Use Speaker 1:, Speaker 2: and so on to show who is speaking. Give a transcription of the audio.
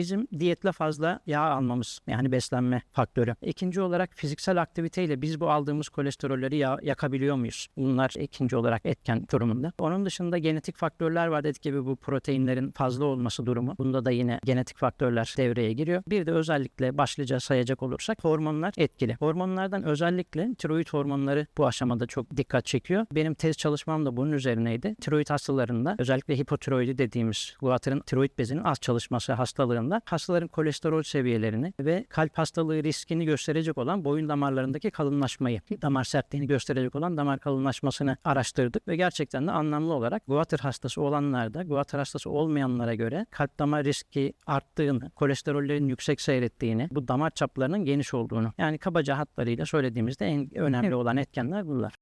Speaker 1: bizim diyetle fazla yağ almamız yani beslenme faktörü. İkinci olarak fiziksel aktiviteyle biz bu aldığımız kolesterolleri ya- yakabiliyor muyuz? Bunlar ikinci olarak etken durumunda. Onun dışında genetik faktörler var dedik gibi bu proteinlerin fazla olması durumu. Bunda da yine genetik faktörler devreye giriyor. Bir de özellikle başlıca sayacak olursak hormonlar etkili. Hormonlardan özellikle tiroid hormonları bu aşamada çok dikkat çekiyor. Benim tez çalışmam da bunun üzerineydi. Tiroid hastalarında özellikle hipotiroidi dediğimiz guatırın tiroid bezinin az çalışması hastalığında hastaların kolesterol seviyelerini ve kalp hastalığı riskini gösterecek olan boyun damarlarındaki kalınlaşmayı, damar sertliğini gösterecek olan damar kalınlaşmasını araştırdık ve gerçekten de anlamlı olarak guatr hastası olanlarda guatr hastası olmayanlara göre kalp damar riski arttığını, kolesterollerin yüksek seyrettiğini, bu damar çaplarının geniş olduğunu yani kabaca hatlarıyla söylediğimizde en önemli olan etkenler bunlar.